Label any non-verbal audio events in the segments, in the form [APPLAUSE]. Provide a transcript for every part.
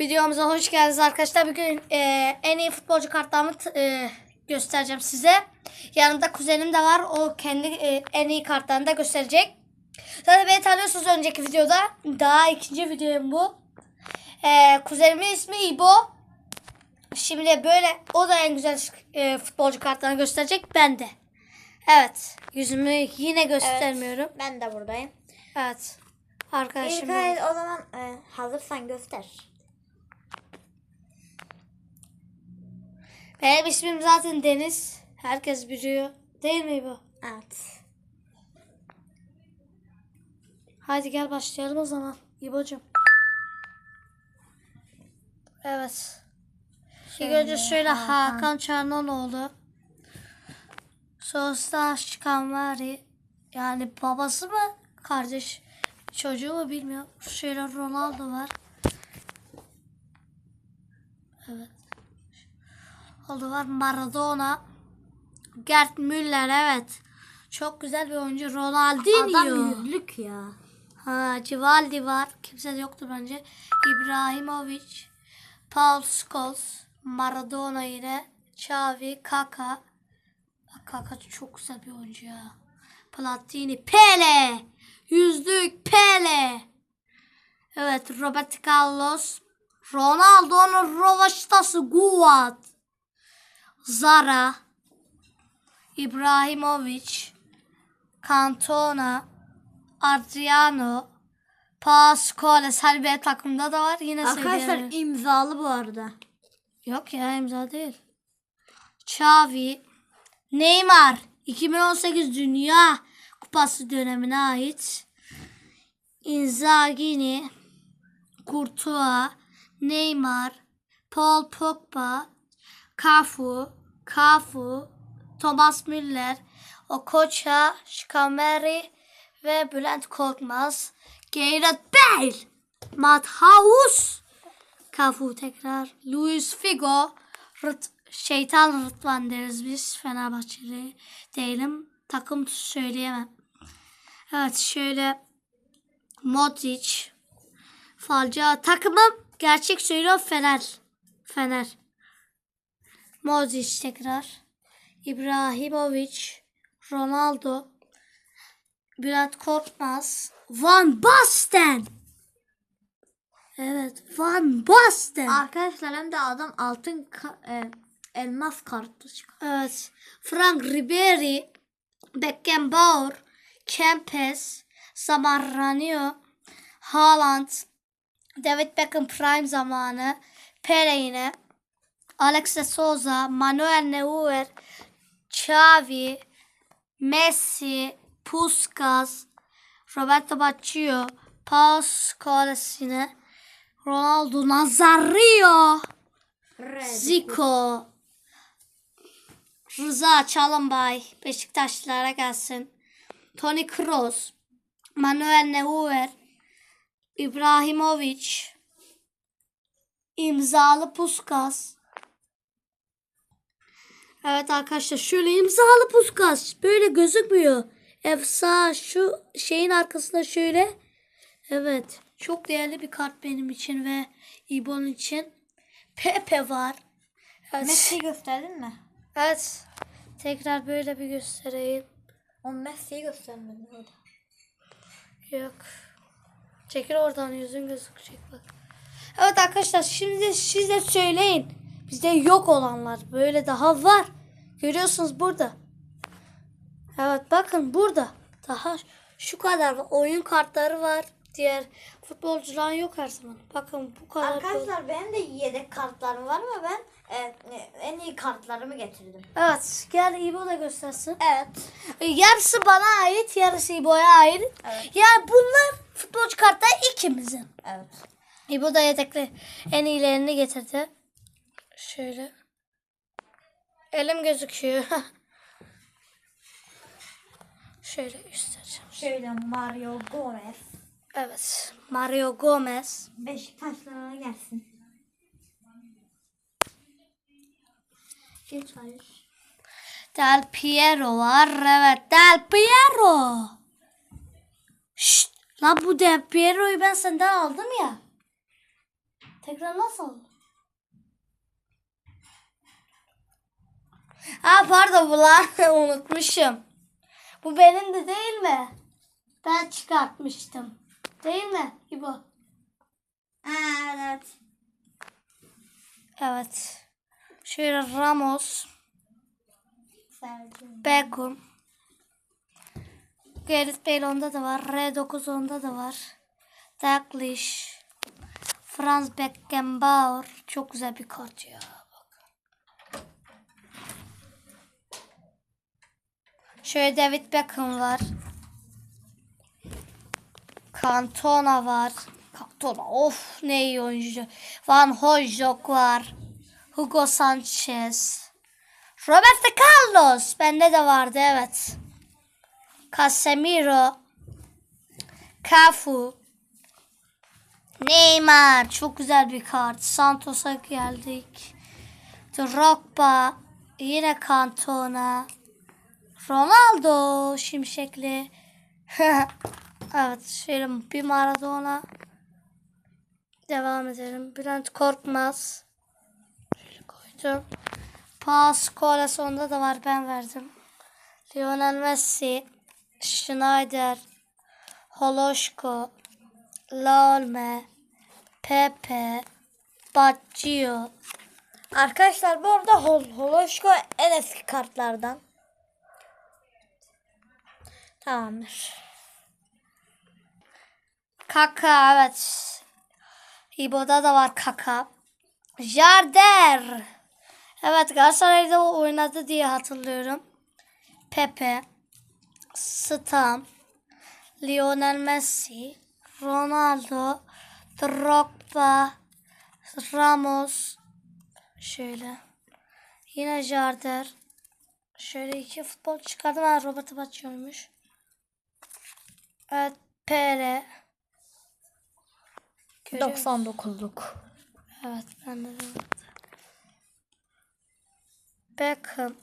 Videomuza hoş geldiniz arkadaşlar. Bugün e, en iyi futbolcu kartlarımı e, göstereceğim size. Yanımda kuzenim de var. O kendi e, en iyi kartlarını da gösterecek. Zaten beni tanıyorsunuz önceki videoda. Daha ikinci videom bu. E, kuzenimin ismi İbo. Şimdi böyle o da en güzel e, futbolcu kartlarını gösterecek. Ben de. Evet. Yüzümü yine göstermiyorum. Ben de buradayım. Evet. Arkadaşım. İlkay o zaman e, hazırsan göster. Benim ismim zaten Deniz. Herkes biliyor. Değil mi bu? Evet. Hadi gel başlayalım o zaman. İbo'cum. Evet. İlk önce şöyle Hakan Çarnanoğlu. Sonrasında Şikanvari. Yani babası mı? Kardeş. Çocuğu mu bilmiyorum. Şöyle Ronaldo var. Evet. Oldu var Maradona. Gerd Müller evet. Çok güzel bir oyuncu. Ronaldinho. Adam yüzlük ya. Ha, Civaldi var. Kimse de yoktur bence. İbrahimovic, Paul Scholes, Maradona yine, Xavi, Kaka. Bak Kaka çok güzel bir oyuncu ya. Platini, Pele. Yüzlük Pele. Evet, Roberto Carlos, Ronaldo'nun rovaştası Guat. Zara, İbrahimovic, Cantona, Adriano, Pascoales her bir takımda da var. Yine Arkadaşlar söyleyelim. imzalı bu arada. Yok ya imza değil. Xavi, Neymar 2018 Dünya Kupası dönemine ait. Inzaghi, Courtois, Neymar, Paul Pogba, Cafu, Cafu, Thomas Müller, Okocha, Şikameri ve Bülent Korkmaz. Gareth Bale, Matt House, Cafu tekrar, Luis Figo, Rıt, Şeytan Rıdvan deriz biz Fenerbahçeli değilim. Takım söyleyemem. Evet şöyle Modric, Falca takımım gerçek söylüyor Fener. Fener. Modric tekrar. İbrahimovic, Ronaldo, Bülent Korkmaz, Van Basten. Evet, Van Basten. Arkadaşlar hem de adam altın e, elmas kartı çıkıyor. Evet, Frank Ribery, Beckenbauer, Kempes, Samarranio, Haaland, David Beckham Prime zamanı, Pele yine, Alex Souza, Manuel Neuer, Xavi, Messi, Puskas, Roberto Baggio, Paul Scholes yine, Ronaldo Nazario, Zico, Rıza Çalınbay, Beşiktaşlılara gelsin. Toni Kroos, Manuel Neuer, İbrahimovic, imzalı Puskas. Evet arkadaşlar şöyle imzalı Puskas. Böyle gözükmüyor. Efsa şu şeyin arkasında şöyle. Evet. Çok değerli bir kart benim için ve İbo'nun için. Pepe var. Evet. Messi'yi gösterdin mi? Evet. Tekrar böyle bir göstereyim. O Messi'yi göstermedin orada. Yok. Çekil oradan yüzün gözükecek bak. Evet arkadaşlar şimdi siz de söyleyin. Bizde yok olanlar böyle daha var. Görüyorsunuz burada. Evet bakın burada. Daha şu kadar oyun kartları var. Diğer futbolcuların yok her zaman. Bakın bu kadar. Arkadaşlar benim de yedek kartlarım var ama ben e, e, en iyi kartlarımı getirdim. Evet gel İbo da göstersin. Evet. Yarısı bana ait, yarısı İbo'ya ait. Evet. Yani bunlar futbolcu kartları ikimizin. Evet. İbo da yedekli en iyilerini getirdi. Şöyle. Elim gözüküyor. [LAUGHS] Şöyle göstereceğim. Şöyle Mario Gomez. Evet. Mario Gomez. Beşiktaşlara gelsin. Geç hayır. Del Piero var. Evet. Del Piero. Şşt. Lan bu Del Piero'yu ben senden aldım ya. Tekrar nasıl? Ha pardon bu lan [LAUGHS] unutmuşum. Bu benim de değil mi? Ben çıkartmıştım. Değil mi İbo? Evet. Evet. Şöyle Ramos. Beckham. Gareth Bale onda da var. R9 onda da var. Dalglish. Franz Beckenbauer. Çok güzel bir kart ya. Şöyle David Beckham var. Cantona var. Cantona of ne iyi oyuncu. Van Hooijdonk var. Hugo Sanchez. Roberto Carlos. Bende de vardı evet. Casemiro. Cafu. Neymar. Çok güzel bir kart. Santos'a geldik. Drogba. Yine Cantona. Ronaldo. Şimşekli. [LAUGHS] evet. Şöyle bir Maradona. Devam edelim. Bülent Korkmaz. Şöyle koydum. Pas sonunda da var ben verdim. Lionel Messi, Schneider, Holoşko, Lalme, Pepe, Baggio. Arkadaşlar bu arada Hol Holoşko en eski kartlardan. Tamamdır. Kaka evet. İbo'da da var Kaka. Jarder. Evet Galatasaray'da oynadı diye hatırlıyorum. Pepe. Stam. Lionel Messi. Ronaldo. Drogba. Ramos. Şöyle. Yine Jarder. Şöyle iki futbol çıkardım. Ha, Robert Baggio'ymuş. Evet. Görüyor 99'luk. Evet ben de. Beckham.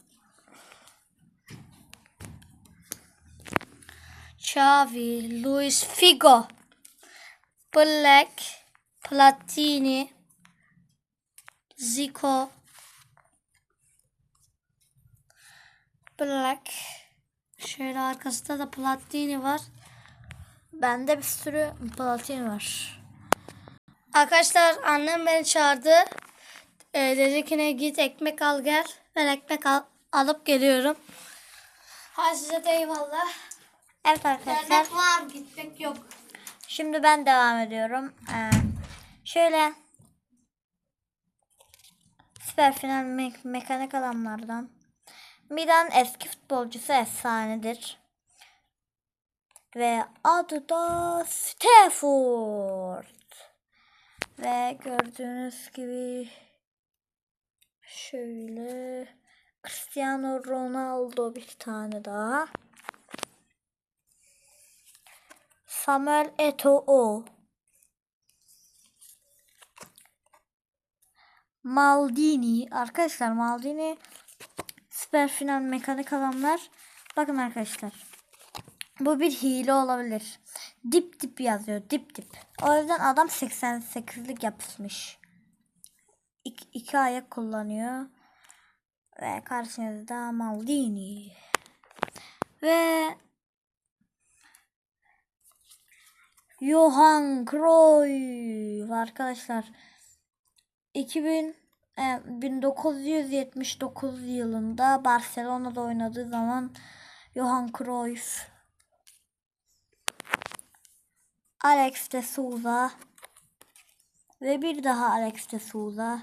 Xavi, Luis Figo. Black, Platini. Zico. Black. Şöyle arkasında da Platini var. Bende bir sürü platin var. Arkadaşlar annem beni çağırdı. Ee, dedi ki ne git ekmek al gel. Ben ekmek al, alıp geliyorum. Hadi size de eyvallah. Evet arkadaşlar. Dernek var gitmek yok. Şimdi ben devam ediyorum. Ee, şöyle süper final me- mekanik alanlardan. Milan eski futbolcusu efsanedir. Ve adı da Stafford. Ve gördüğünüz gibi şöyle Cristiano Ronaldo bir tane daha. Samuel Eto'o. Maldini. Arkadaşlar Maldini süper final mekanik adamlar. Bakın arkadaşlar. Bu bir hile olabilir. Dip dip yazıyor. Dip dip. O yüzden adam 88'lik yapışmış. İki, iki ayak kullanıyor. Ve karşınızda Maldini. Ve Johan Cruyff arkadaşlar 2000 e, 1979 yılında Barcelona'da oynadığı zaman Johan Cruyff Alex de Souza ve bir daha Alex de Souza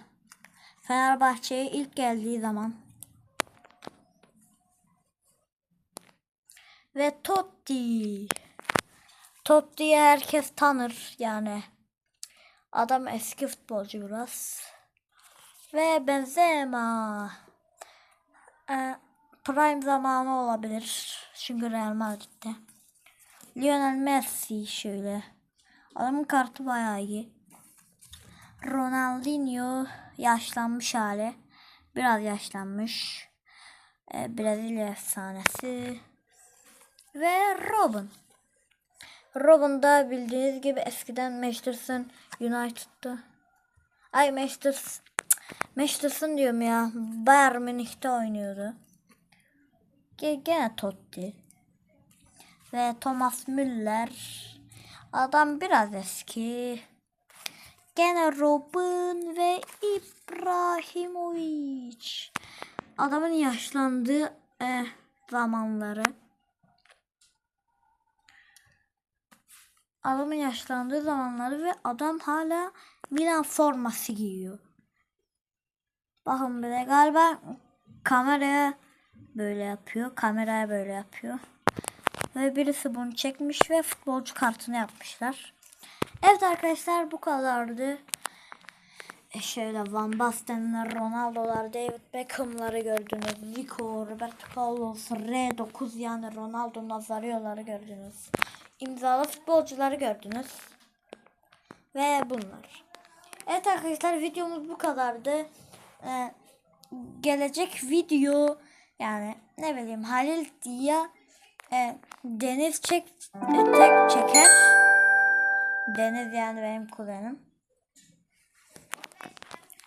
Fenerbahçe'ye ilk geldiği zaman ve Totti Totti'yi herkes tanır yani. Adam eski futbolcu biraz. Ve Benzema. Ee, prime zamanı olabilir. Çünkü Real Madrid'de. Lionel Messi şöyle. Adamın kartı bayağı iyi. Ronaldinho yaşlanmış hali. Biraz yaşlanmış. Ee, Brezilya efsanesi. Ve Robin. Robin da bildiğiniz gibi eskiden Manchester United'da. Ay Manchester Manchester'sın diyorum ya. Bayern Münih'te oynuyordu. Ge- Gene Totti. Ve Thomas Müller. Adam biraz eski. Gene Robin ve İbrahimovic. Adamın yaşlandığı eh, zamanları. Adamın yaşlandığı zamanları ve adam hala Milan forması giyiyor. Bakın böyle galiba kameraya böyle yapıyor. Kameraya böyle yapıyor. Ve birisi bunu çekmiş ve futbolcu kartını yapmışlar. Evet arkadaşlar bu kadardı. E şöyle Van Basten'ler, Ronaldo'lar, David Beckham'ları gördünüz. Zico, Roberto Carlos, R9 yani Ronaldo Nazario'ları gördünüz. İmzalı futbolcuları gördünüz. Ve bunlar. Evet arkadaşlar videomuz bu kadardı. Ee, gelecek video yani ne bileyim Halil ya e, Deniz çek e, tek çeker. Deniz yani benim kuzenim.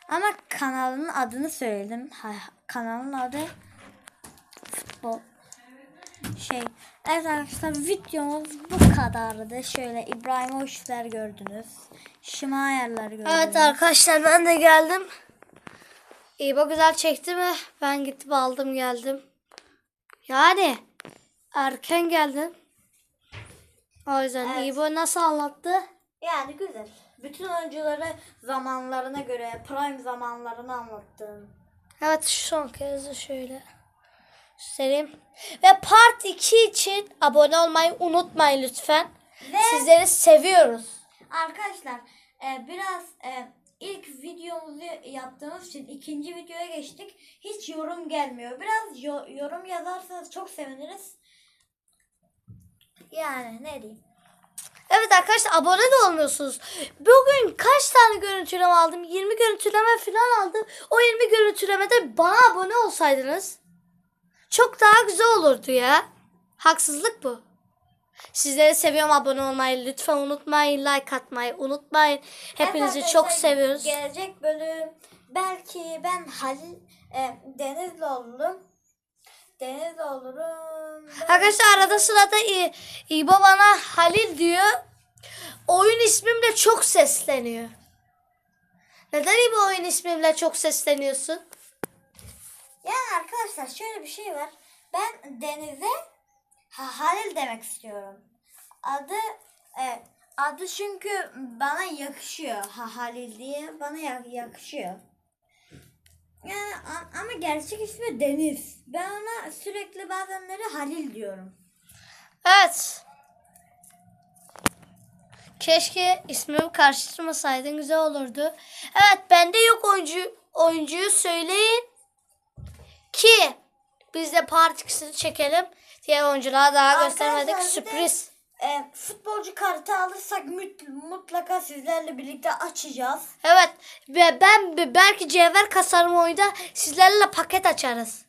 Ama kanalın adını söyledim. Ha, kanalın adı futbol şey. Evet arkadaşlar videomuz bu kadardı. Şöyle İbrahimovic'ler gördünüz. Şimayerler gördünüz. Evet arkadaşlar ben de geldim. İbo güzel çekti mi? Ben gittim aldım geldim. Yani erken geldim. O yüzden Evet. İbo nasıl anlattı? Yani güzel. Bütün oyuncuları zamanlarına göre prime zamanlarını anlattım. Evet şu son kez şöyle göstereyim. Ve part 2 için abone olmayı unutmayın lütfen. Ve- Sizleri seviyoruz. Arkadaşlar e, biraz e, ilk videomuzu yaptığımız için ikinci videoya geçtik. Hiç yorum gelmiyor. Biraz yo- yorum yazarsanız çok seviniriz. Yani ne diyeyim. Evet arkadaşlar abone de olmuyorsunuz. Bugün kaç tane görüntüleme aldım? 20 görüntüleme falan aldım. O 20 görüntülemede bana abone olsaydınız çok daha güzel olurdu ya. Haksızlık bu. Sizleri seviyorum abone olmayı lütfen unutmayın. Like atmayı unutmayın. Hepinizi Evet çok seviyoruz. Gelecek bölüm belki ben Halil e, Denizli olurum. Denizli olurum. Arkadaşlar arada sırada İbo bana Halil diyor. Oyun ismimle çok sesleniyor. Neden İbo oyun ismimle çok sesleniyorsun? Yani arkadaşlar şöyle bir şey var. Ben Deniz'e ha, Halil demek istiyorum. Adı e, adı çünkü bana yakışıyor. Ha, Halil diye bana ya- yakışıyor. Yani ama gerçek ismi Deniz. Ben ona sürekli bazenleri Halil diyorum. Evet. Keşke ismimi karıştırmasaydın güzel olurdu. Evet bende yok oyuncu oyuncuyu söyleyin ki biz de part çekelim. Diğer oyunculara daha göstermedik. Sürpriz. E, futbolcu kartı alırsak mutlaka sizlerle birlikte açacağız. Evet ve ben be- belki cevher kasarım oyunda sizlerle paket açarız.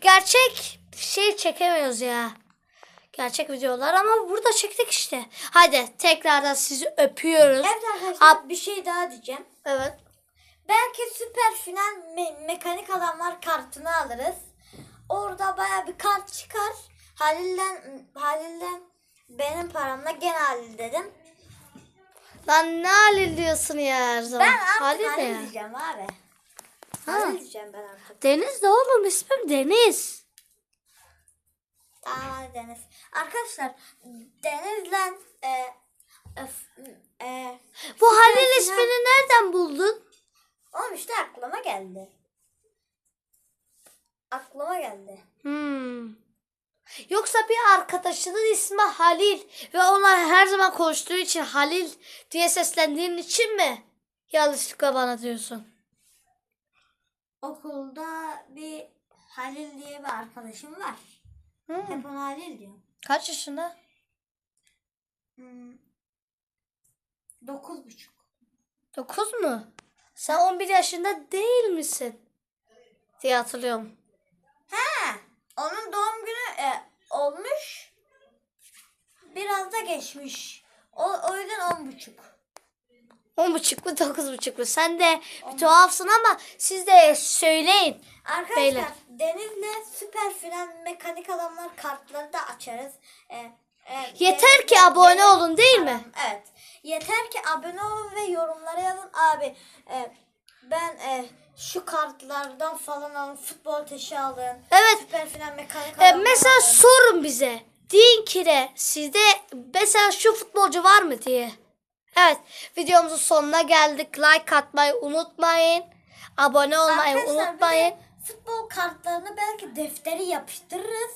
Gerçek şey çekemiyoruz ya. Gerçek videolar ama burada çektik işte. Hadi tekrardan sizi öpüyoruz. Evet arkadaşlar Ab- bir şey daha diyeceğim. Evet. Belki süper final me- mekanik adamlar kartını alırız. Orada baya bir kart çıkar. Halil'den Halil'den benim paramla gene Halil dedim. Lan ne Halil diyorsun ya her zaman. Ben artık Halil Halil, ne diyeceğim abi. Ha. Halil diyeceğim ben artık. Deniz de oğlum ismim Deniz. Tamam hadi Deniz. Arkadaşlar Deniz'le e, e, e, Bu Halil ismini nereden buldun? Oğlum işte aklıma geldi. Aklıma geldi. Hmm. Yoksa bir arkadaşının ismi Halil ve ona her zaman konuştuğu için Halil diye seslendiğin için mi yanlışlıkla bana diyorsun? Okulda bir Halil diye bir arkadaşım var. Hmm. Hep ona Halil diyor. Kaç yaşında? Hmm. Dokuz buçuk. 9 mu? Sen 11 yaşında değil misin? Diye hatırlıyorum. Onun doğum günü e, olmuş. Biraz da geçmiş. O, o yüzden on buçuk. On buçuk mu dokuz buçuk mu? Sen de bir tuhafsın ama siz de söyleyin. Arkadaşlar Beyler. Deniz'le süper filan mekanik adamlar kartları da açarız. Ee, e, Yeter ki abone olun değil mi? Evet. Yeter ki abone olun ve yorumlara yazın. Abi e, ben e, şu kartlardan falan alın. Futbol taşı alın. Evet. Süper filan mekanik E, mesela alın. sorun bize. Deyin ki de sizde mesela şu futbolcu var mı diye. Evet videomuzun sonuna geldik. Like atmayı unutmayın. Abone olmayı Arkadaşlar unutmayın. futbol kartlarını belki defteri yapıştırırız.